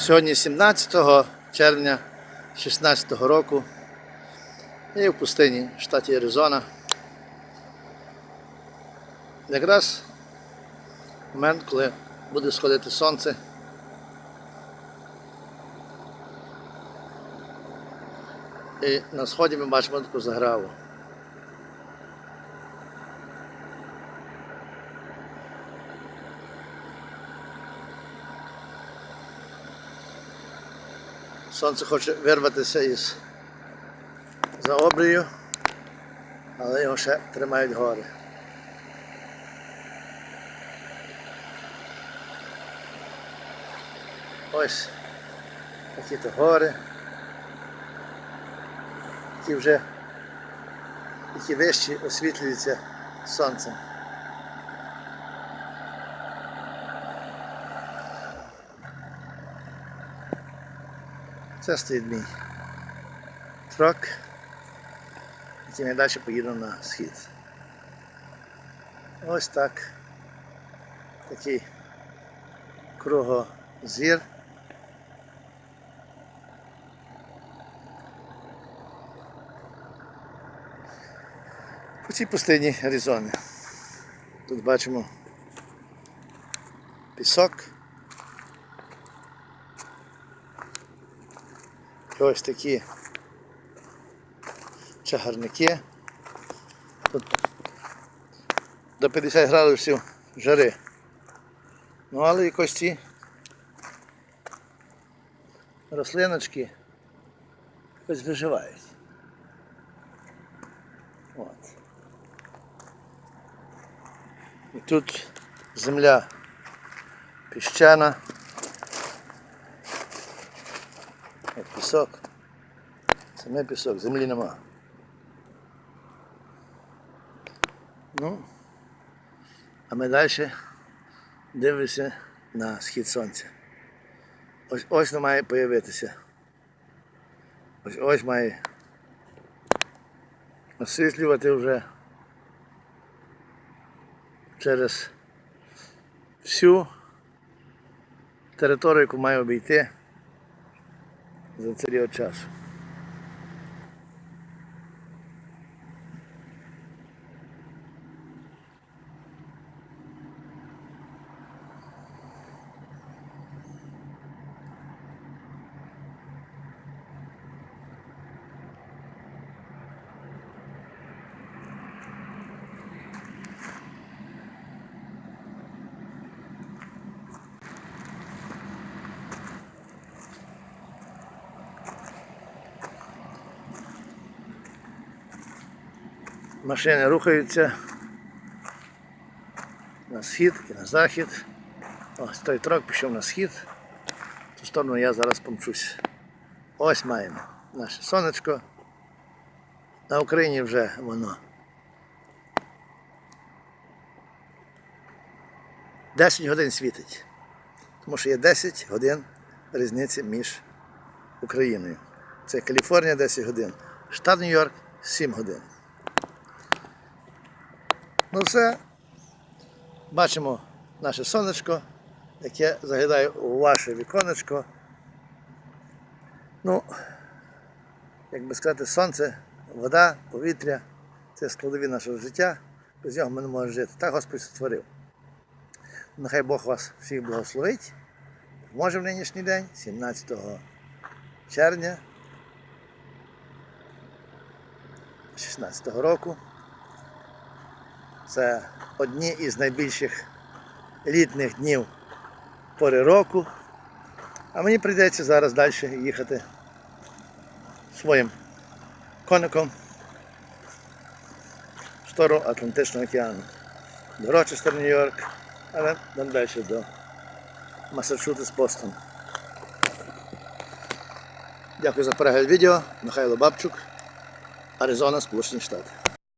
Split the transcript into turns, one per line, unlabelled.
Сьогодні 17 червня 2016 року. Я в пустині в штаті Аризона. Якраз момент, коли буде сходити сонце. І на сході ми бачимо таку заграву. Сонце хоче вирватися із за обрію, але його ще тримають гори. Ось такі то гори, які вже які вищі освітлюються сонцем. Це стоїть мій трак, яким я далі поїду на схід. Ось так. Такий кругозір. По цій пустині Аризони. Тут бачимо пісок. Ось такі чагарники. Тут до 50 градусів жари. Ну але якось ці рослиночки якось виживають. От. І тут земля піщана. От пісок. Це не пісок, землі нема. Ну, а ми далі дивимося на схід сонця. Ось ось не має появитися. Ось ось має освітлювати вже через всю територію, яку має обійти z celého času. Машини рухаються на схід і на захід. Ось той трак пішов на схід. В ту сторону я зараз помчусь. Ось маємо наше сонечко. На Україні вже воно. 10 годин світить. Тому що є 10 годин різниці між Україною. Це Каліфорнія 10 годин, штат Нью-Йорк 7 годин. Ну все, бачимо наше сонечко, яке заглядає у ваше віконечко. Ну, як би сказати, сонце, вода, повітря це складові нашого життя, без нього ми не можемо жити. Так Господь створив. Нехай Бог вас всіх благословить. Може в нинішній день, 17 червня 16 року. Це одні із найбільших літніх днів пори року. А мені прийдеться зараз далі їхати своїм коником в сторону Атлантичного океану. До Рочестер, Нью-Йорк, але далі до Масачусетс, Бостон. Дякую за перегляд відео. Михайло Бабчук, Аризона, Сполучені Штати.